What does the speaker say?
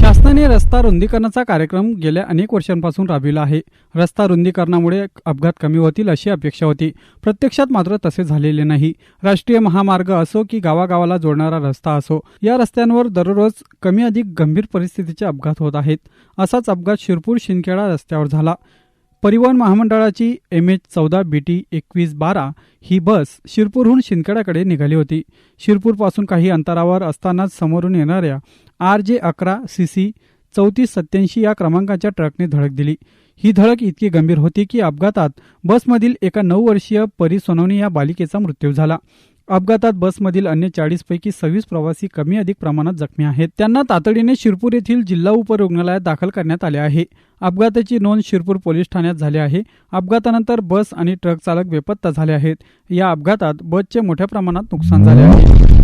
शासनाने रस्ता रुंदीकरणाचा कार्यक्रम गेल्या अनेक वर्षांपासून राबविला आहे. रस्ता रुंदीकरणामुळे अपघात कमी होतील अशी अपेक्षा होती. प्रत्यक्षात मात्र तसे झालेले नाही. राष्ट्रीय महामार्ग असो की गावागावाला जोडणारा रस्ता असो या रस्त्यांवर दररोज कमी अधिक गंभीर परिस्थितीचे अपघात होत आहेत. असाच अपघात शिरपूर शिंदखेडा रस्त्यावर झाला. परिवहन महामंडळाची एम एच चौदा बी टी एकवीस बारा ही बस शिरपूरहून शिंदखेड्याकडे निघाली होती. शिरपूरपासून काही अंतरावर असतानाच समोरून येणाऱ्या आर जे अकरा सी सी चौतीस सत्याऐंशी या क्रमांकाच्या ट्रकने धडक दिली. ही धडक इतकी गंभीर होती की अपघातात बसमधील एका नऊ वर्षीय परी सोनवणी या बालिकेचा मृत्यू झाला. अपघातात बसमधील अन्य चाळीस पैकी सव्वीस प्रवासी कमी अधिक प्रमाणात जखमी आहेत. त्यांना तातडीने शिरपूर येथील जिल्हा उपरुग्णालयात दाखल करण्यात आले आहे. अपघाताची नोंद शिरपूर पोलीस ठाण्यात झाली आहे. अपघातानंतर बस आणि ट्रक चालक बेपत्ता झाले आहेत. या अपघातात बसचे मोठ्या प्रमाणात नुकसान झाले आहे.